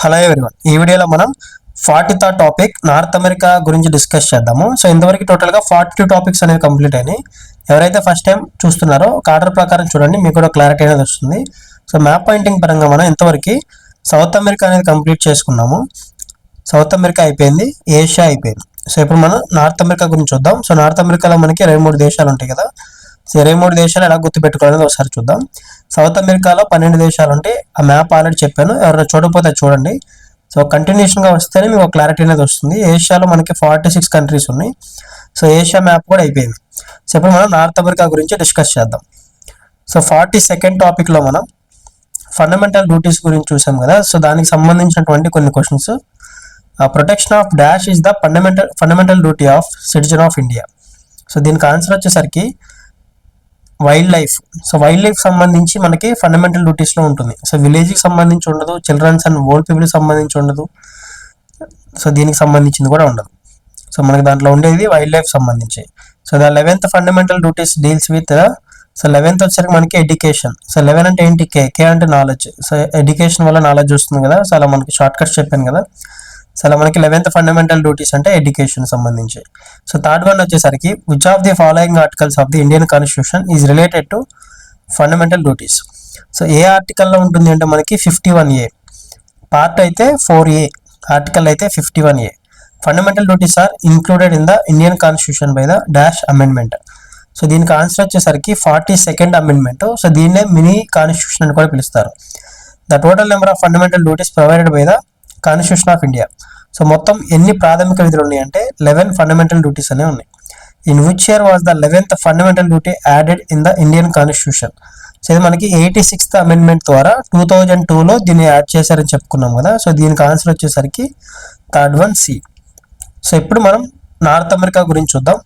Hello everyone ఈ వీడియోలో మనం forty third topic North America గురించి డిస్కస్ చేద్దాము. సో ఇంతవరకు టోటల్గా ఫార్టీ టూ టాపిక్స్ అనేవి కంప్లీట్ అయినాయి. ఎవరైతే ఫస్ట్ టైం చూస్తున్నారో ఒక ఆర్డర్ ప్రకారం చూడండి మీకు కూడా క్లారిటీ అనేది వస్తుంది. సో మ్యాప్ పాయింటింగ్ పరంగా మనం ఇంతవరకు సౌత్ అమెరికా అనేది కంప్లీట్ చేసుకున్నాము. సౌత్ అమెరికా అయిపోయింది ఏషియా అయిపోయింది. సో ఇప్పుడు మనం నార్త్ అమెరికా గురించి చూద్దాం. సో నార్త్ అమెరికాలో మనకి ఇరవై మూడు దేశాలు ఉంటాయి కదా. సో ఇరవై మూడు దేశాలు ఎలా గుర్తుపెట్టుకోవాలనేది ఒకసారి చూద్దాం. సౌత్ అమెరికాలో పన్నెండు దేశాలు ఉంటాయి ఆ మ్యాప్ ఆల్రెడీ చెప్పాను. ఎవరైనా చూడకపోతే చూడండి. సో కంటిన్యూషన్గా వస్తేనే మీకు క్లారిటీ అనేది వస్తుంది. ఏషియాలో మనకి ఫార్టీ సిక్స్ కంట్రీస్ ఉన్నాయి. సో ఏషియా మ్యాప్ కూడా అయిపోయింది. సో ఇప్పుడు మనం నార్త్ అమెరికా గురించి డిస్కస్ చేద్దాం. సో ఫార్టీ సెకండ్ టాపిక్లో మనం ఫండమెంటల్ డ్యూటీస్ గురించి చూసాం కదా. సో దానికి సంబంధించినటువంటి కొన్ని questions. Protection of dash is the fundamental fundamental duty of citizen of India. So దీనికి ఆన్సర్ వచ్చేసరికి wild life. So wild life సంబంధించి మనకి ఫండమెంటల్ డ్యూటీస్లో ఉంటుంది. సో విలేజ్కి సంబంధించి ఉండదు చిల్డ్రన్స్ అండ్ ఓల్డ్ పీపుల్కి సంబంధించి ఉండదు. సో దీనికి సంబంధించింది కూడా ఉండదు. సో మనకి దాంట్లో ఉండేది వైల్డ్ లైఫ్ సంబంధించి. So the eleventh fundamental duties deals with so eleventh వచ్చేసరికి మనకి ఎడ్యుకేషన్. సో లెవెన్ అంటే ఏంటి? కే కే అంటే నాలెడ్జ్. సో ఎడ్యుకేషన్ వల్ల నాలెడ్జ్ వస్తుంది కదా. సో అలా మనకి షార్ట్ కట్స్ చెప్పాను కదా. సో అలా మనకి లెవెన్త్ ఫండమెంటల్ డ్యూటీస్ అంటే ఎడ్యుకేషన్ సంబంధించి. సో థర్డ్ వన్ వచ్చేసరికి which of the following articles of the Indian constitution is related to fundamental duties so ఏ ఆర్టికల్లో ఉంటుంది అంటే మనకి ఫిఫ్టీ వన్ ఏ పార్ట్ అయితే ఫోర్ ఏ ఆర్టికల్ అయితే fifty one A fundamental duties are included in the Indian constitution by the dash amendment so దీనికి answer వచ్చేసరికి forty second amendment so దీన్నే mini constitution అని కూడా పిలుస్తారు. The total number of fundamental duties provided by the constitution of India so మొత్తం ఎన్ని ప్రాథమిక విధులు ఉన్నాయంటే లెవెన్ ఫండమెంటల్ డ్యూటీస్ అనే ఉన్నాయి. In which year was the eleventh fundamental duty added in the Indian constitution so ఇది మనకి ఎయిటీ సిక్స్త్ అమెండ్మెంట్ ద్వారా టూ థౌజండ్ టూలో దీన్ని యాడ్ చేశారని చెప్పుకున్నాం కదా. సో దీనికి ఆన్సర్ వచ్చేసరికి థర్డ్ వన్ సి సో ఇప్పుడు మనం నార్త్ అమెరికా గురించి చూద్దాం.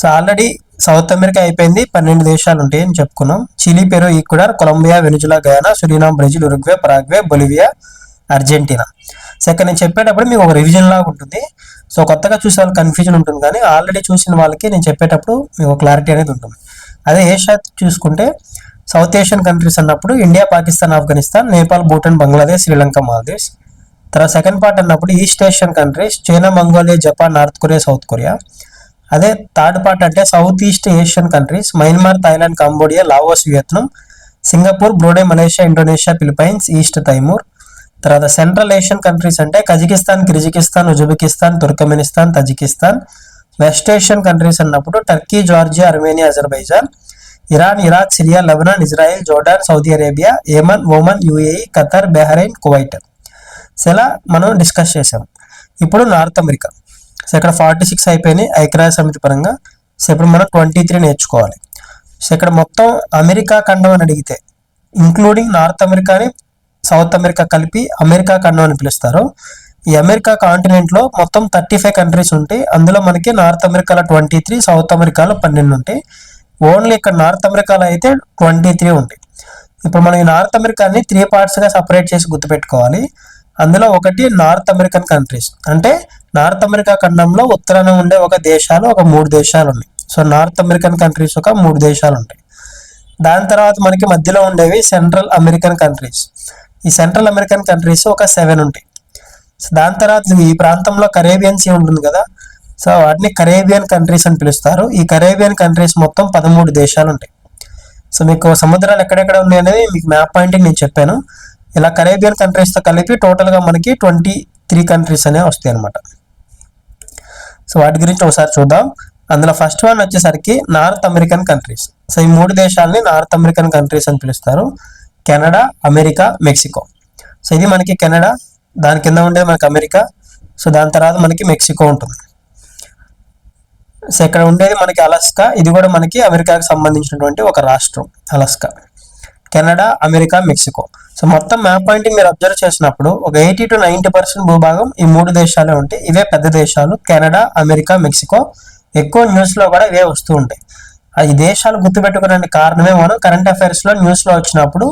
సో ఆల్రెడీ సౌత్ అమెరికా అయిపోయింది పన్నెండు దేశాలు ఉంటాయి అని చెప్పుకున్నాం. Chile Peru Ecuador Colombia Venezuela Guyana Suriname Brazil Uruguay Paraguay Bolivia Argentina? Second నేను చెప్పేటప్పుడు మీకు ఒక రివిజన్ లాగా ఉంటుంది. సో కొత్తగా చూసే వాళ్ళకి కన్ఫ్యూజన్ ఉంటుంది కానీ ఆల్రెడీ చూసిన వాళ్ళకి నేను చెప్పేటప్పుడు మీకు క్లారిటీ అనేది ఉంటుంది. అదే ఏషియా చూసుకుంటే సౌత్ ఏషియన్ కంట్రీస్ అన్నప్పుడు ఇండియా పాకిస్తాన్ ఆఫ్ఘనిస్తాన్ నేపాల్ భూటాన్ బంగ్లాదేశ్ శ్రీలంక మాల్దీవ్స్ తర్వాత సెకండ్ పార్ట్ అన్నప్పుడు East Asian countries China Mongolia Japan North Korea South Korea అదే థర్డ్ పార్ట్ అంటే South East Asian countries Myanmar Thailand Cambodia Laos Vietnam Singapore Brunei Malaysia Indonesia Philippines East Timor తర్వాత Central Asian countries అంటే Kazakhstan Kyrgyzstan Uzbekistan Turkmenistan Tajikistan. West Asian countries అన్నప్పుడు Turkey Georgia Armenia Azerbaijan Iran Iraq Syria Lebanon Israel Jordan Saudi Arabia Yemen Oman UAE Qatar Bahrain Kuwait. ఇలా మనం discuss చేసాం ఇప్పుడు North America. So ఇక్కడ forty six అయిపోయినాయి ఐక్యరాజ్య సమితి పరంగా. సో ఇప్పుడు మనం ట్వంటీ త్రీ నేర్చుకోవాలి. సో ఇక్కడ మొత్తం అమెరికా ఖండం అని అడిగితే ఇంక్లూడింగ్ నార్త్ అమెరికాని సౌత్ అమెరికా కలిపి అమెరికా ఖండం అని పిలుస్తారు. ఈ అమెరికా కాంటినెంట్లో మొత్తం థర్టీ ఫైవ్ కంట్రీస్ ఉంటాయి. అందులో మనకి నార్త్ అమెరికాలో ట్వంటీ త్రీ సౌత్ అమెరికాలో పన్నెండు ఉంటాయి. ఓన్లీ ఇక్కడ నార్త్ అమెరికాలో అయితే ట్వంటీ త్రీ ఉంటాయి. ఇప్పుడు మనం ఈ నార్త్ అమెరికాని త్రీ పార్ట్స్గా సపరేట్ చేసి గుర్తుపెట్టుకోవాలి. అందులో ఒకటి నార్త్ అమెరికన్ కంట్రీస్. అంటే నార్త్ అమెరికా ఖండంలో ఉత్తరాన ఉండే ఒక దేశాలు ఒక మూడు దేశాలు ఉన్నాయి. సో నార్త్ అమెరికన్ కంట్రీస్ ఒక మూడు దేశాలు ఉంటాయి. దాని తర్వాత మనకి మధ్యలో ఉండేవి సెంట్రల్ అమెరికన్ కంట్రీస్. ఈ సెంట్రల్ అమెరికన్ కంట్రీస్ ఒక సెవెన్ ఉంటాయి. సో దాని తర్వాత ఈ ప్రాంతంలో కరేబియన్ సీ ఉంటుంది కదా. సో వాటిని కరేబియన్ కంట్రీస్ అని పిలుస్తారు. ఈ కరేబియన్ కంట్రీస్ మొత్తం పదమూడు దేశాలు ఉంటాయి. సో మీకు సముద్రాలు ఎక్కడెక్కడ ఉన్నాయి అనేది మీకు మ్యాప్ పాయింటింగ్ నేను చెప్పాను. ఇలా కరేబియన్ కంట్రీస్తో కలిపి టోటల్గా మనకి ట్వంటీ త్రీ కంట్రీస్ అనేవి వస్తాయి అనమాట సో వాటి గురించి ఒకసారి చూద్దాం. అందులో ఫస్ట్ వన్ వచ్చేసరికి నార్త్ అమెరికన్ కంట్రీస్ సో ఈ మూడు దేశాలని నార్త్ అమెరికన్ కంట్రీస్ అని పిలుస్తారు. Canada America Mexico. సో ఇది మనకి కెనడా దాని కింద ఉండేది మనకి అమెరికా సో దాని తర్వాత మనకి మెక్సికో ఉంటుంది. సో ఇక్కడ ఉండేది మనకి అలస్కా. ఇది కూడా మనకి అమెరికాకి సంబంధించినటువంటి ఒక రాష్ట్రం Alaska. Canada America Mexico. So మొత్తం మ్యాప్ పాయింటింగ్ మీరు అబ్జర్వ్ చేసినప్పుడు ఒక ఎయిటీ టు నైంటీ పర్సెంట్ భూభాగం ఈ మూడు దేశాలే ఉంటాయి. ఇవే పెద్ద దేశాలు. Canada America Mexico. ఎక్కువ న్యూస్లో కూడా ఇవే వస్తూ ఉంటాయి. ఈ దేశాలు గుర్తుపెట్టుకోవడానికి కారణమే మనం కరెంట్ అఫైర్స్లో న్యూస్లో వచ్చినప్పుడు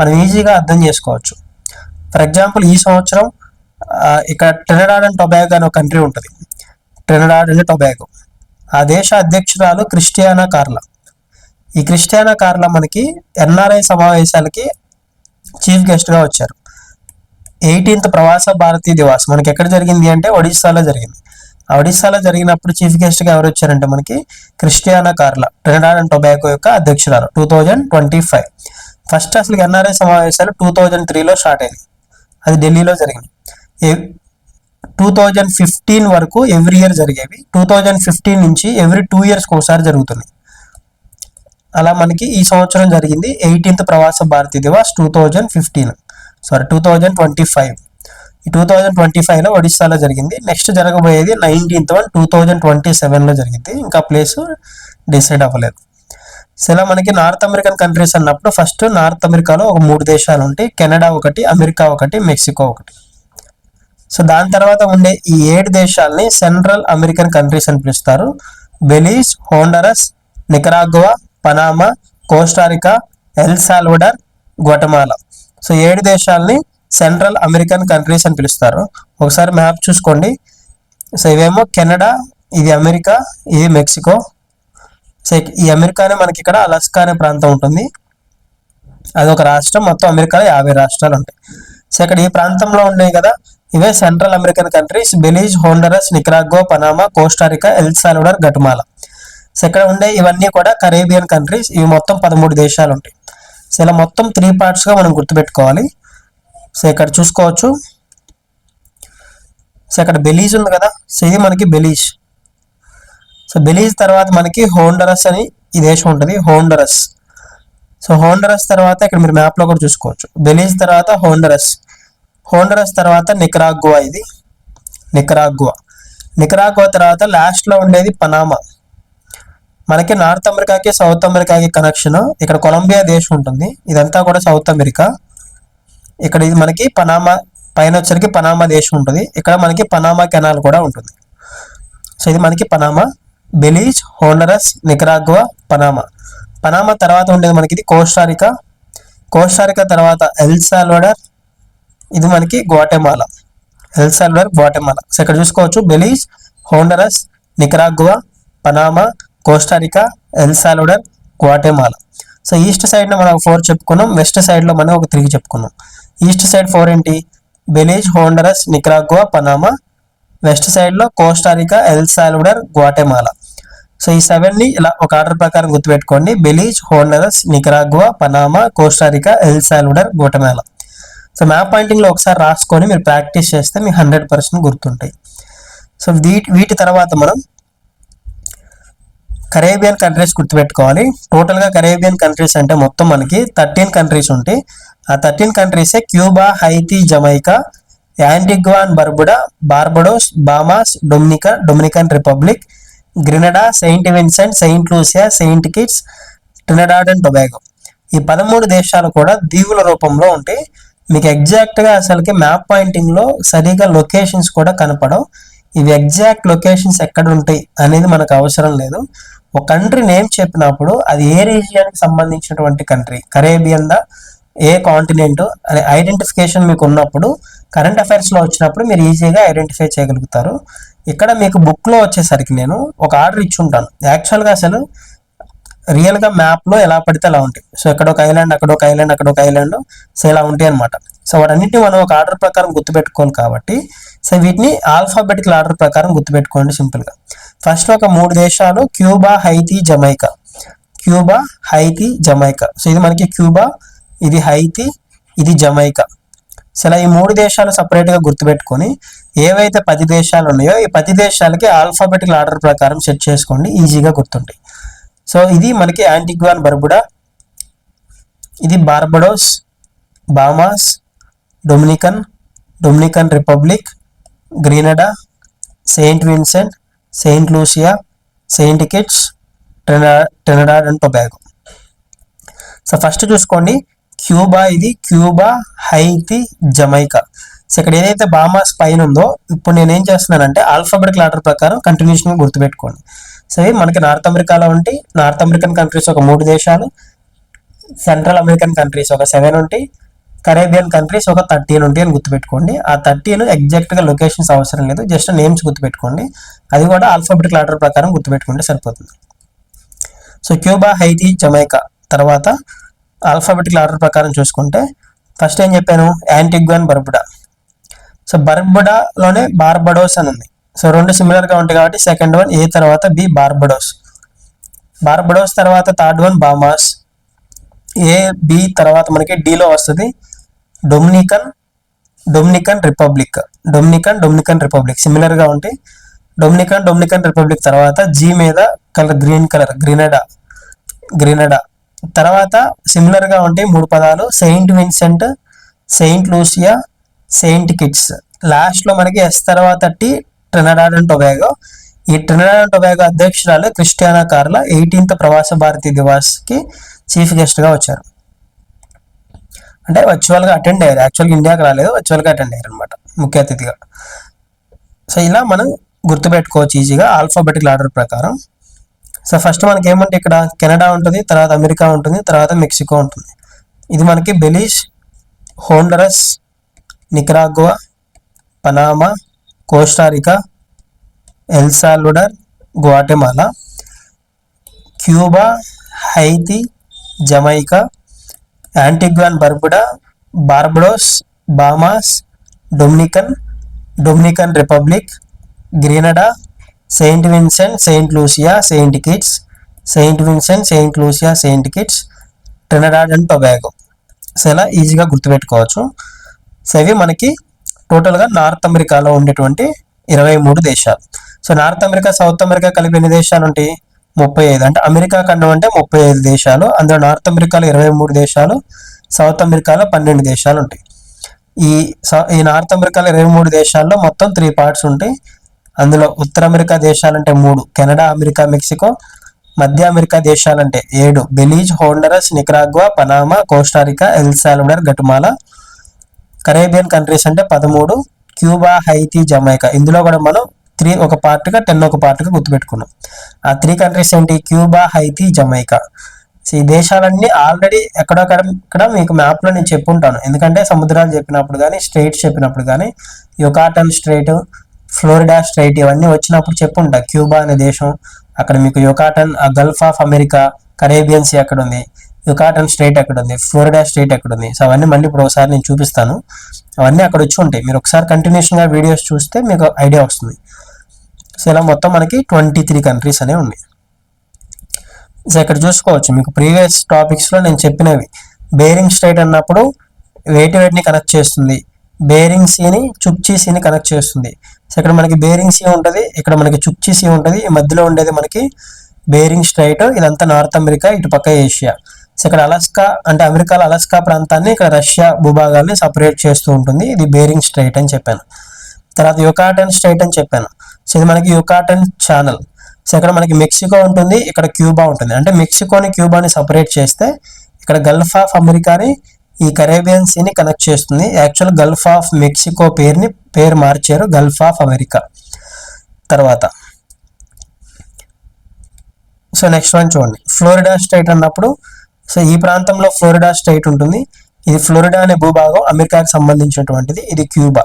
మనం ఈజీగా అర్థం చేసుకోవచ్చు. ఫర్ ఎగ్జాంపుల్ ఈ సంవత్సరం ఇక్కడ ట్రినడాడ్ అండ్ టొబాగో అనే ఒక కంట్రీ ఉంటుంది. ట్రినడాడ్ అండ్ టొబాగో ఆ దేశ అధ్యక్షురాలు క్రిస్టియానా కార్లా ఈ క్రిస్టియానా కార్లా మనకి ఎన్ఆర్ఐ సమావేశాలకి చీఫ్ గెస్ట్గా వచ్చారు. ఎయిటీన్త్ ప్రవాస భారతీయ దివాస్. మనకి ఎక్కడ జరిగింది అంటే ఒడిస్సాలో జరిగింది. ఆ ఒడిస్సాలో జరిగినప్పుడు చీఫ్ గెస్ట్గా ఎవరు వచ్చారంటే మనకి Christiana Carla Trinidad and tobacco యొక్క అధ్యక్షురాలు two thousand twenty five. First అసలు ఎన్ఆర్ఐ సమావేశాలు టూ థౌజండ్ త్రీలో స్టార్ట్ అయింది అది ఢిల్లీలో జరిగింది టూ థౌజండ్ ఫిఫ్టీన్ వరకు ఎవ్రీ ఇయర్ జరిగేవి. టూ థౌజండ్ ఫిఫ్టీన్ నుంచి ఎవ్రీ టూ ఇయర్స్కి ఒకసారి జరుగుతుంది అలా మనకి ఈ సంవత్సరం జరిగింది eighteenth Pravasi Bharatiya Divas two thousand fifteen. Sorry two thousand twenty five. Two thousand twenty ఫైవ్లో ఒడిశాలో జరిగింది. నెక్స్ట్ జరగబోయేది nineteenth one two thousand twenty సెవెన్లో జరిగింది. ఇంకా ప్లేస్ డిసైడ్ అవ్వలేదు. సో ఇలా మనకి నార్త్ అమెరికన్ కంట్రీస్ అన్నప్పుడు ఫస్ట్ నార్త్ అమెరికాలో ఒక మూడు దేశాలు ఉంటాయి. కెనడా ఒకటి అమెరికా ఒకటి మెక్సికో ఒకటి. సో దాని తర్వాత ఉండే ఈ ఏడు దేశాలని సెంట్రల్ అమెరికన్ కంట్రీస్ అని పిలుస్తారు. Belize Honduras Nicaragua Panama Costa Rica El Salvador Guatemala so ఏడు దేశాలని సెంట్రల్ అమెరికన్ కంట్రీస్ అని పిలుస్తారు. ఒకసారి మ్యాప్ చూసుకోండి. సో ఇవేమో కెనడా ఇది అమెరికా ఇది మెక్సికో. సో ఈ అమెరికానే మనకి ఇక్కడ అలస్కా అనే ప్రాంతం ఉంటుంది. అది ఒక రాష్ట్రం. మొత్తం అమెరికాలో యాభై రాష్ట్రాలు ఉంటాయి. సో ఇక్కడ ఈ ప్రాంతంలో ఉన్నాయి కదా ఇవే central American countries. Belize Honduras Nicaragua Panama Costa Rica El Salvador Guatemala. So ఇక్కడ ఉండే ఇవన్నీ కూడా కరేబియన్ కంట్రీస్. ఇవి మొత్తం పదమూడు దేశాలు ఉంటాయి. సో ఇలా మొత్తం త్రీ పార్ట్స్గా మనం గుర్తుపెట్టుకోవాలి. సో ఇక్కడ చూసుకోవచ్చు. సో ఇక్కడ బెలీజ్ ఉంది కదా సో ఇది మనకి బెలీజ్. సో బెలీజ్ తర్వాత మనకి హోండరస్ అని ఈ దేశం ఉంటుంది హోండరస్. సో హోండరస్ తర్వాత ఇక్కడ మీరు మ్యాప్లో కూడా చూసుకోవచ్చు. బెలీజ్ తర్వాత హోండరస్. హోండరస్ తర్వాత నికరాగ్వా ఇది. నికరాగ్వా. నికరాగ్వా తర్వాత లాస్ట్లో ఉండేది పనామా. మనకి నార్త్ అమెరికాకి సౌత్ అమెరికాకి కనెక్షన్ ఇక్కడ కొలంబియా దేశం ఉంటుంది ఇదంతా కూడా సౌత్ అమెరికా. ఇక్కడ ఇది మనకి పనామా పైన వచ్చరికి పనామా దేశం ఉంటుంది. ఇక్కడ మనకి పనామా కెనాల్ కూడా ఉంటుంది. సో ఇది మనకి Panama Belize Honduras Nicaragua Panama. Panama తర్వాత ఉండేది మనకి ఇది కోస్టారికా. కోస్టారికా తర్వాత ఎల్ సాల్వడర్ ఇది మనకి Guatemala. El Salvador Guatemala. So ఇక్కడ చూసుకోవచ్చు Belize Honduras Nicaragua Panama Costa Rica El Salvador Guatemala. So east సైడ్లో మనం ఫోర్ చెప్పుకున్నాం వెస్ట్ సైడ్లో మనం ఒక త్రీ చెప్పుకున్నాం. ఈస్ట్ సైడ్ ఫోర్ ఏంటి? Belize Honduras Nicaragua Panama. West సైడ్లో Costa Rica El Salvador Guatemala. So ఈ సెవెన్ని ఇలా ఒక ఆర్డర్ ప్రకారం గుర్తుపెట్టుకోండి. Belize Honduras Nicaragua Panama Costa Rica El Salvador Guatemala. So map పాయింటింగ్లో ఒకసారి రాసుకొని మీరు ప్రాక్టీస్ చేస్తే మీకు హండ్రెడ్ పర్సెంట్ గుర్తుంటాయి. సో వీటి వీటి తర్వాత మనం కరేబియన్ కంట్రీస్ గుర్తుపెట్టుకోవాలి. టోటల్గా కరేబియన్ కంట్రీస్ అంటే మొత్తం మనకి థర్టీన్ కంట్రీస్ ఉంటాయి. ఆ thirteen కంట్రీసే Cuba Haiti Jamaica Antiguan Barbuda Barbados Bahamas Dominica Dominican Republic Grenada Saint Vincent Saint Lucia Saint Kitts Trinidad and Tobago ఈ పదమూడు దేశాలు కూడా దీవుల రూపంలో ఉంటాయి. మీకు ఎగ్జాక్ట్గా అసలుకి మ్యాప్ పాయింటింగ్లో సరిగా లొకేషన్స్ కూడా కనపడవు. ఇవి ఎగ్జాక్ట్ లొకేషన్స్ ఎక్కడ ఉంటాయి అనేది మనకు అవసరం లేదు. ఒక కంట్రీ నేమ్ చెప్పినప్పుడు అది ఏ రీజియన్కి సంబంధించినటువంటి కంట్రీ కరేబియన్ దా? ఏ కాంటినెంట్ అనే ఐడెంటిఫికేషన్ మీకు ఉన్నప్పుడు కరెంట్ అఫైర్స్లో వచ్చినప్పుడు మీరు ఈజీగా ఐడెంటిఫై చేయగలుగుతారు. ఇక్కడ మీకు బుక్లో వచ్చేసరికి నేను ఒక ఆర్డర్ ఇచ్చి ఉంటాను. యాక్చువల్గా అసలు రియల్గా మ్యాప్లో ఎలా పడితే అలా ఉంటాయి. సో ఇక్కడ ఒక ఐలాండ్ అక్కడ ఒక ఐలాండ్ అక్కడ ఒక ఐలాండ్ సో ఇలా ఉంటాయి అనమాట సో వాటన్నిటిని మనం ఒక ఆర్డర్ ప్రకారం గుర్తుపెట్టుకోవాలి కాబట్టి సో వీటిని ఆల్ఫాబెటికల్ ఆర్డర్ ప్రకారం గుర్తుపెట్టుకోండి సింపుల్గా. ఫస్ట్ ఒక మూడు దేశాలు Cuba Haiti Jamaica. Cuba Haiti Jamaica. So ఇది మనకి క్యూబా ఇది హైతి ఇది జమైకా. సో ఇలా ఈ మూడు దేశాలు సపరేట్గా గుర్తుపెట్టుకొని ఏవైతే పది దేశాలు ఉన్నాయో ఈ పది దేశాలకి ఆల్ఫాబెటికల్ ఆర్డర్ ప్రకారం సెట్ చేసుకోండి ఈజీగా గుర్తుంటాయి. సో ఇది మనకి యాంటిగ్వాన్ బర్బుడా. ఇది Barbados Bahamas Dominican Dominican Republic Grenada Saint Vincent Saint Lucia Saint Kitts టెనడా Trinidad and Tobago. So first చూసుకోండి. క్యూబా ఇది క్యూబా హైతి జమైకా. సో ఇక్కడ ఏదైతే బామాస్ పైన ఉందో ఇప్పుడు నేను ఏం చేస్తున్నానంటే ఆల్ఫాబెటికల్ ఆర్డర్ ప్రకారం కంటిన్యూషన్గా గుర్తుపెట్టుకోండి. సో ఇవి మనకి నార్త్ అమెరికాలో ఉంటాయి నార్త్ అమెరికన్ కంట్రీస్ ఒక మూడు దేశాలు సెంట్రల్ అమెరికన్ కంట్రీస్ ఒక సెవెన్ ఉంటాయి కరేబియన్ కంట్రీస్ ఒక థర్టీన్ ఉంటాయి అని గుర్తుపెట్టుకోండి. ఆ థర్టీన్ ఎగ్జాక్ట్గా లొకేషన్స్ అవసరం లేదు జస్ట్ నేమ్స్ గుర్తుపెట్టుకోండి. అది కూడా ఆల్ఫాబెటిక్ ఆర్డర్ ప్రకారం గుర్తుపెట్టుకుంటే సరిపోతుంది. సో క్యూబా హైతి జమైకా తర్వాత ఆల్ఫాబెటిక్ ఆర్డర్ ప్రకారం చూసుకుంటే ఫస్ట్ ఏం చెప్పాను? యాంటిగ్వాన్ బర్బుడా. సో బర్బుడాలోనే బార్బడోస్ అని ఉంది. సో రెండు సిమిలర్గా ఉంటాయి కాబట్టి సెకండ్ వన్ ఏ తర్వాత బి బార్బడోస్ బార్బడోస్ తర్వాత third one Bahamas A B తర్వాత మనకి డిలో వస్తుంది. Dominican Dominican Republic Dominican Dominican Republic సిమిలర్గా ఉంటాయి. డొమినికన్ డొమినికన్ రిపబ్లిక్ తర్వాత జీ మీద colour green colour Grenada Grenada తర్వాత సిమిలర్గా ఉంటాయి మూడు పదాలు. Saint Vincent Saint Lucia Saint Kitts లాస్ట్లో మనకి ఎస్ తర్వాత టీ ట్రినడాడ్ అండ్ టొబాగో ఈ ట్రినడాడ్ అండ్ టొబాగో అధ్యక్షురాలు క్రిస్టియానా కార్లా ఎయిటీన్త్ ప్రవాస భారతీ దివాస్కి చీఫ్ గెస్ట్గా వచ్చారు. అంటే వర్చువల్గా అటెండ్ అయ్యారు. యాక్చువల్గా ఇండియాకి రాలేదు వర్చువల్గా అటెండ్ అయ్యారు అనమాట ముఖ్య అతిథిగా. సో ఇలా మనం గుర్తుపెట్టుకోవచ్చు ఈజీగా ఆల్ఫాబెటికల్ ఆర్డర్ ప్రకారం. సో ఫస్ట్ మనకి ఏమంటే ఇక్కడ? కెనడా ఉంటుంది తర్వాత అమెరికా ఉంటుంది తర్వాత మెక్సికో ఉంటుంది. ఇది మనకి Belize Honduras Nicaragua Panama Costa Rica El Salvador Guatemala Cuba Haiti Jamaica Antiguan Barbuda Barbados Bahamas Dominican Dominican Republic Grenada Saint Vincent Saint Lucia Saint Kitts Saint Vincent Saint Lucia Saint Kitts Trinidad and Tobago. So ఇలా ఈజీగా గుర్తుపెట్టుకోవచ్చు. So ఇవి మనకి టోటల్గా north అమెరికాలో ఉండేటువంటి ఇరవై మూడు దేశాలు. So North America South America కలిపి ఎన్ని దేశాలు ఉంటాయి? ముప్పై ఐదు. అంటే అమెరికా ఖండం అంటే ముప్పై ఐదు దేశాలు. అందులో నార్త్ అమెరికాలో ఇరవై మూడు దేశాలు సౌత్ అమెరికాలో పన్నెండు దేశాలు ఉంటాయి. ఈ సౌ- ఈ నార్త్ అమెరికాలో ఇరవై మూడు దేశాల్లో మొత్తం త్రీ పార్ట్స్ ఉంటాయి. అందులో ఉత్తర అమెరికా దేశాలంటే మూడు కెనడా అమెరికా మెక్సికో మధ్య అమెరికా దేశాలంటే ఏడు Belize Honduras Nicaragua Panama Costa Rica El Salvador Guatemala Caribbean countries అంటే పదమూడు క్యూబా హైతీ జమైకా. ఇందులో కూడా మనం త్రీ ఒక పార్ట్గా టెన్ ఒక పార్ట్గా గుర్తుపెట్టుకున్నాం. ఆ త్రీ కంట్రీస్ ఏంటి? Cuba Haiti Jamaica. ఈ దేశాలన్నీ ఆల్రెడీ ఎక్కడొక్కడ ఇక్కడ మీకు మ్యాప్లో నేను చెప్పుంటాను. ఎందుకంటే సముద్రాలు చెప్పినప్పుడు కానీ స్ట్రైట్స్ చెప్పినప్పుడు కానీ యుకాటన్ స్ట్రైట్ ఫ్లోరిడా స్ట్రైట్ ఇవన్నీ వచ్చినప్పుడు చెప్పుంటా. క్యూబా అనే దేశం అక్కడ మీకు Yucatan Gulf of America Caribbean Sea అక్కడ ఉంది యుకాటన్ స్టేట్ ఎక్కడ ఉంది ఫ్లోరిడా స్టేట్ ఎక్కడ ఉంది సో అవన్నీ మళ్ళీ ఇప్పుడు ఒకసారి నేను చూపిస్తాను. అవన్నీ అక్కడ వచ్చి ఉంటాయి. మీరు ఒకసారి కంటిన్యూషన్గా వీడియోస్ చూస్తే మీకు ఐడియా వస్తుంది. సో ఇలా మొత్తం మనకి ట్వంటీ త్రీ కంట్రీస్ అనేవి ఉన్నాయి. సో ఇక్కడ చూసుకోవచ్చు. మీకు ప్రీవియస్ టాపిక్స్లో నేను చెప్పినవి. బేరింగ్ స్ట్రైట్ అన్నప్పుడు వేటి వేటిని కనెక్ట్ చేస్తుంది. బేరింగ్ సీని చుక్చీ సీని కనెక్ట్ చేస్తుంది. సో ఇక్కడ మనకి బేరింగ్ సీ ఉంటుంది. ఇక్కడ మనకి చుక్చీ సీ ఉంటుంది. ఈ మధ్యలో ఉండేది మనకి బేరింగ్ స్ట్రైట్ ఇదంతా నార్త్ అమెరికా ఇటు పక్క ఏషియా సో ఇక్కడ అలస్కా అంటే అమెరికాలో అలస్కా ప్రాంతాన్ని ఇక్కడ రష్యా భూభాగాల్ని సపరేట్ చేస్తూ ఉంటుంది. ఇది బేరింగ్ స్ట్రైట్ అని చెప్పాను. తర్వాత యుకాటన్ స్ట్రైట్ అని చెప్పాను. సో ఇది మనకి యుకాటన్ ఛానల్ సో ఇక్కడ మనకి మెక్సికో ఉంటుంది ఇక్కడ క్యూబా ఉంటుంది. అంటే మెక్సికోని క్యూబాని సపరేట్ చేస్తే ఇక్కడ గల్ఫ్ ఆఫ్ అమెరికాని ఈ కరేబియన్ సీని కనెక్ట్ చేస్తుంది. యాక్చువల్ గల్ఫ్ ఆఫ్ మెక్సికో పేరుని పేరు మార్చారు గల్ఫ్ ఆఫ్ అమెరికా తర్వాత. సో నెక్స్ట్ వన్ చూడండి. ఫ్లోరిడా స్టేట్ అన్నప్పుడు సో ఈ ప్రాంతంలో ఫ్లోరిడా స్టేట్ ఉంటుంది. ఇది ఫ్లోరిడా అనే భూభాగం అమెరికాకి సంబంధించినటువంటిది. ఇది క్యూబా.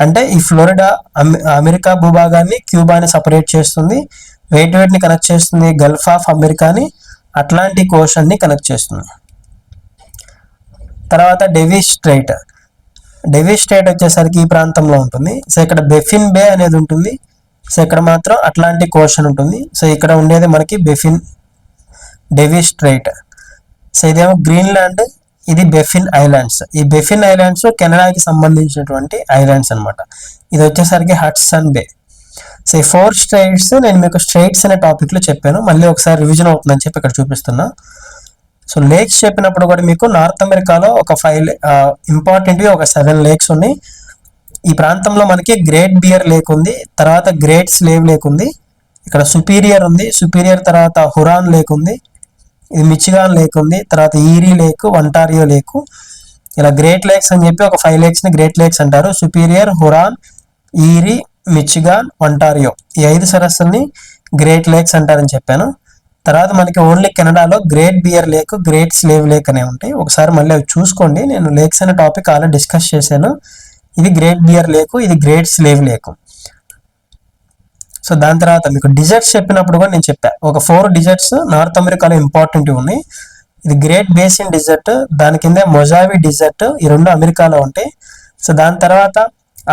అంటే ఈ ఫ్లోరిడా అమె- అమెరికా భూభాగాన్ని క్యూబాని సపరేట్ చేస్తుంది. వేట్ వేట్ని కనెక్ట్ చేస్తుంది? గల్ఫ్ ఆఫ్ అమెరికాని అట్లాంటిక్ ఓషన్ని కనెక్ట్ చేస్తుంది. తర్వాత డెవిస్ స్ట్రైట్. డెవిస్ స్ట్రైట్ వచ్చేసరికి ఈ ప్రాంతంలో ఉంటుంది. సో ఇక్కడ బెఫిన్ బే అనేది ఉంటుంది. సో ఇక్కడ మాత్రం అట్లాంటిక్ ఓషన్ ఉంటుంది. సో ఇక్కడ ఉండేది మనకి బెఫిన్ డెవిస్ స్ట్రైట్. సో ఇదేమో గ్రీన్లాండ్ ఇది బెఫిన్ ఐలాండ్స్. ఈ బెఫిన్ ఐలాండ్స్ కెనడాకి సంబంధించినటువంటి ఐలాండ్స్ అనమాట ఇది వచ్చేసరికి హట్సన్ బే. సో ఈ ఫోర్ స్ట్రైట్స్ నేను మీకు స్ట్రైట్స్ అనే టాపిక్లో చెప్పాను. మళ్ళీ ఒకసారి రివిజన్ అవుతుందని చెప్పి ఇక్కడ చూపిస్తున్నా. సో లేక్స్ చెప్పినప్పుడు కూడా మీకు నార్త్ అమెరికాలో ఒక ఫైవ్ ఇంపార్టెంట్వి ఒక సెవెన్ లేక్స్ ఉన్నాయి. ఈ ప్రాంతంలో మనకి గ్రేట్ బియర్ లేక్ ఉంది. తర్వాత గ్రేట్ స్లేవ్ లేక్ ఉంది. ఇక్కడ సుపీరియర్ ఉంది. సుపీరియర్ తర్వాత హురాన్ లేక్ ఉంది. ఇది మిచిగాన్ లేక్ ఉంది. తర్వాత ఈరీ లేక్ వంటారియో లేక్ ఇలా గ్రేట్ లేక్స్ అని చెప్పి ఒక ఫైవ్ లేక్స్ని గ్రేట్ లేక్స్ అంటారు. Superior Huron Erie Michigan Ontario ఈ ఐదు సరస్సుల్ని గ్రేట్ లేక్స్ అంటారని చెప్పాను. తర్వాత మనకి ఓన్లీ కెనడాలో great bear lake great slave lake అనే ఉంటాయి. ఒకసారి మళ్ళీ అవి చూసుకోండి. నేను లేక్స్ అనే టాపిక్ ఆల్రెడీ డిస్కస్ చేశాను. ఇది గ్రేట్ బియర్ లేకు ఇది గ్రేట్ స్లేవ్ లేకు సో దాని తర్వాత మీకు డిజర్ట్స్ చెప్పినప్పుడు కూడా నేను చెప్పా. ఒక ఫోర్ డిజర్ట్స్ నార్త్ అమెరికాలో ఇంపార్టెంట్ ఉన్నాయి. ఇది గ్రేట్ బేసిన్ డిజర్ట్ దాని కింద మొజావి డిజర్ట్ ఈ రెండు అమెరికాలో ఉంటాయి. సో దాని తర్వాత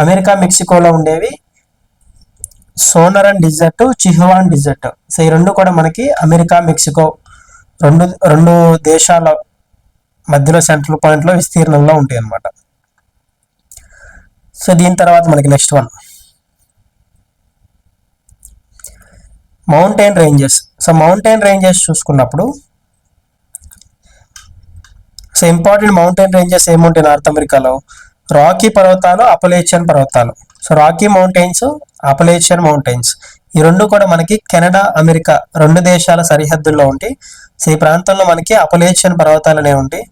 అమెరికా మెక్సికోలో ఉండేవి Sonoran desert Chihuahuan desert. So ఈ రెండు కూడా మనకి అమెరికా మెక్సికో రెండు రెండు దేశాల మధ్యలో సెంట్రల్ పాయింట్లో విస్తీర్ణంలో ఉంటాయి అన్నమాట సో దీని తర్వాత మనకి next one. Mountain ranges. So mountain ranges చూసుకున్నప్పుడు సో ఇంపార్టెంట్ మౌంటైన్ రేంజెస్ ఏముంటాయి నార్త్ అమెరికాలో? రాకీ పర్వతాలు అపలేచియన్ పర్వతాలు. So Rocky mountains Appalachian mountains. ఈ రెండు కూడా మనకి కెనడా అమెరికా రెండు దేశాల సరిహద్దుల్లో ఉంటాయి. సో ఈ ప్రాంతంలో మనకి అపలేచియన్ పర్వతాలు అనేవి ఉంటాయి.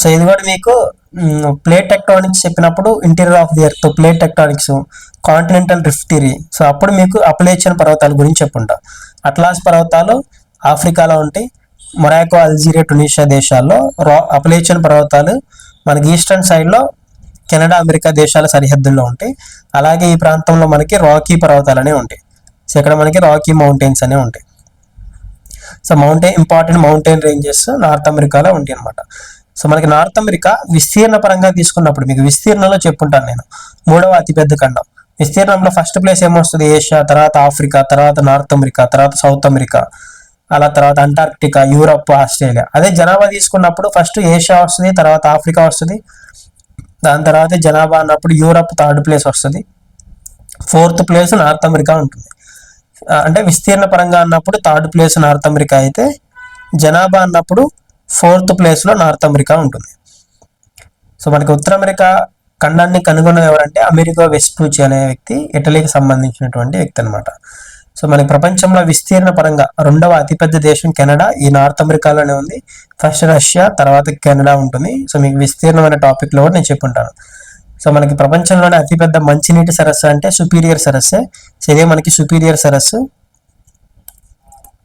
సో ఇది కూడా మీకు ప్లేట్ టెక్టానిక్స్ చెప్పినప్పుడు interior of the earth plate tectonics continental rift theory so అప్పుడు మీకు అపలేచియన్ పర్వతాల గురించి చెప్పుంటా. అట్లాస్ పర్వతాలు ఆఫ్రికాలో ఉంటాయి. మొరాకో అల్జీరియా టునీషియా దేశాల్లో రా అప్లేచన్ పర్వతాలు మనకి ఈస్టర్న్ సైడ్లో కెనడా అమెరికా దేశాల సరిహద్దుల్లో ఉంటాయి. అలాగే ఈ ప్రాంతంలో మనకి రాకీ పర్వతాలు అనేవి ఉంటాయి. సో ఇక్కడ మనకి రాకీ మౌంటైన్స్ అనేవి ఉంటాయి. So mountain important mountain ranges North America ఉంటాయి అనమాట సో మనకి నార్త్ అమెరికా విస్తీర్ణ పరంగా తీసుకున్నప్పుడు మీకు విస్తీర్ణంలో చెప్పుంటాను నేను. మూడవ అతిపెద్ద ఖండం. విస్తీర్ణంలో ఫస్ట్ ప్లేస్ ఏమొస్తుంది? ఏషియా తర్వాత ఆఫ్రికా తర్వాత నార్త్ అమెరికా తర్వాత సౌత్ అమెరికా అలా తర్వాత అంటార్క్టికా యూరప్ ఆస్ట్రేలియా. అదే జనాభా తీసుకున్నప్పుడు ఫస్ట్ ఏషియా వస్తుంది తర్వాత ఆఫ్రికా వస్తుంది. దాని తర్వాత జనాభా అన్నప్పుడు యూరప్ థర్డ్ ప్లేస్ వస్తుంది. ఫోర్త్ ప్లేస్ నార్త్ అమెరికా ఉంటుంది. అంటే విస్తీర్ణ పరంగా అన్నప్పుడు థర్డ్ ప్లేస్ నార్త్ అమెరికా అయితే జనాభా అన్నప్పుడు ఫోర్త్ ప్లేస్లో నార్త్ అమెరికా ఉంటుంది. సో మనకి ఉత్తర అమెరికా ఖండాన్ని కనుగొన్నది ఎవరంటే అమెరికా వెస్పూచి అనే వ్యక్తి ఇటలీకి సంబంధించినటువంటి వ్యక్తి అనమాట సో మనకి ప్రపంచంలో విస్తీర్ణ పరంగా రెండవ అతిపెద్ద దేశం కెనడా ఈ నార్త్ అమెరికాలోనే ఉంది. ఫస్ట్ రష్యా తర్వాత కెనడా ఉంటుంది. సో మీకు విస్తీర్ణమైన టాపిక్లో కూడా నేను చెప్పుంటాను. సో మనకి ప్రపంచంలోనే అతిపెద్ద మంచినీటి సరస్సు అంటే సుపీరియర్ సరస్సే. సో ఇదే మనకి సుపీరియర్ సరస్సు.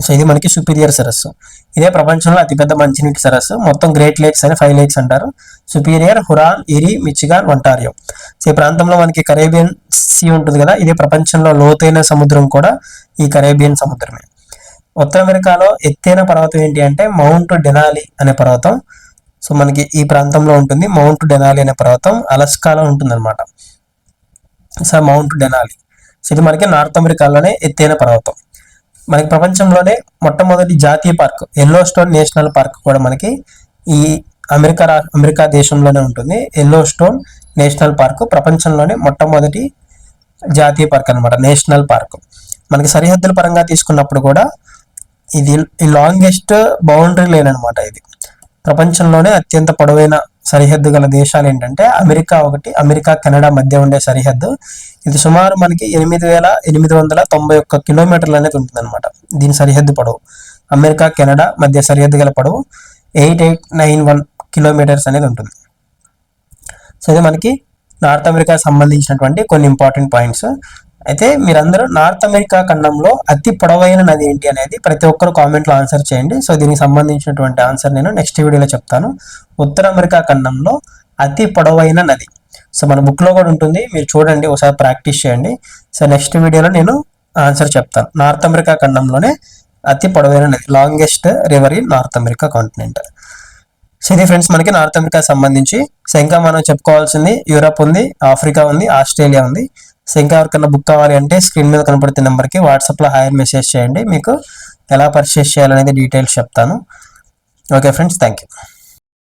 సో ఇది మనకి సుపీరియర్ సరస్సు ఇదే ప్రపంచంలో అతిపెద్ద మంచినీటి సరస్సు మొత్తం గ్రేట్ లేక్స్ అని ఫైవ్ లేక్స్ అంటారు. Superior Huron Erie Michigan Ontario so ఈ ప్రాంతంలో మనకి కరేబియన్ సీ ఉంటుంది కదా ఇదే ప్రపంచంలో లోతైన సముద్రం కూడా ఈ కరేబియన్ సముద్రమే. ఉత్తర అమెరికాలో ఎత్తైన పర్వతం ఏంటి అంటే మౌంట్ డెనాలి అనే పర్వతం. సో మనకి ఈ ప్రాంతంలో ఉంటుంది మౌంట్ డెనాలి అనే పర్వతం. అలస్కాలో ఉంటుంది అనమాట సో మౌంట్ డెనాలి సో ఇది మనకి నార్త్ అమెరికాలోనే ఎత్తైన పర్వతం. మనకి ప్రపంచంలోనే మొట్టమొదటి జాతీయ park Yellowstone national park కూడా మనకి ఈ అమెరికా అమెరికా దేశంలోనే ఉంటుంది. ఎల్లో స్టోన్ నేషనల్ పార్క్ ప్రపంచంలోనే మొట్టమొదటి జాతీయ పార్క్ అనమాట నేషనల్ పార్క్. మనకి సరిహద్దుల పరంగా తీసుకున్నప్పుడు కూడా ఇది ఈ లాంగెస్ట్ బౌండరీ లేన్ అనమాట ఇది. ప్రపంచంలోనే అత్యంత పొడవైన సరిహద్దు గల దేశాలు ఏంటంటే అమెరికా ఒకటి అమెరికా కెనడా మధ్య ఉండే సరిహద్దు. ఇది సుమారు మనకి ఎనిమిది వేల ఎనిమిది వందల తొంభై ఒక్క కిలోమీటర్లు అనేది ఉంటుందన్నమాట. దీని సరిహద్దు పొడవు. అమెరికా కెనడా మధ్య సరిహద్దు గల పొడవు eight eight nine one kilometres అనేది ఉంటుంది. సో ఇది మనకి నార్త్ అమెరికా సంబంధించినటువంటి కొన్ని ఇంపార్టెంట్ పాయింట్స్. అయితే మీరందరూ నార్త్ అమెరికా ఖండంలో అతి పొడవైన నది ఏంటి అనేది ప్రతి ఒక్కరు కామెంట్లో ఆన్సర్ చేయండి. సో దీనికి సంబంధించినటువంటి ఆన్సర్ నేను నెక్స్ట్ వీడియోలో చెప్తాను. ఉత్తర అమెరికా ఖండంలో అతి పొడవైన నది. సో మన బుక్లో కూడా ఉంటుంది. మీరు చూడండి ఒకసారి ప్రాక్టీస్ చేయండి. సో నెక్స్ట్ వీడియోలో నేను ఆన్సర్ చెప్తాను. నార్త్ అమెరికా ఖండంలోనే అతి పొడవైన నది. Longest river in North America continent. So ఇది ఫ్రెండ్స్ మనకి నార్త్ అమెరికా సంబంధించి. సో ఇంకా మనం చెప్పుకోవాల్సింది యూరప్ ఉంది ఆఫ్రికా ఉంది ఆస్ట్రేలియా ఉంది. సో ఇంకా ఎవరికైనా బుక్ కావాలి అంటే స్క్రీన్ మీద కనపడుతున్న నెంబర్కి వాట్సాప్లో హాయర్ మెసేజ్ చేయండి. మీకు ఎలా పర్చేస్ చేయాలనేది డీటెయిల్స్ చెప్తాను. Okay friends thank you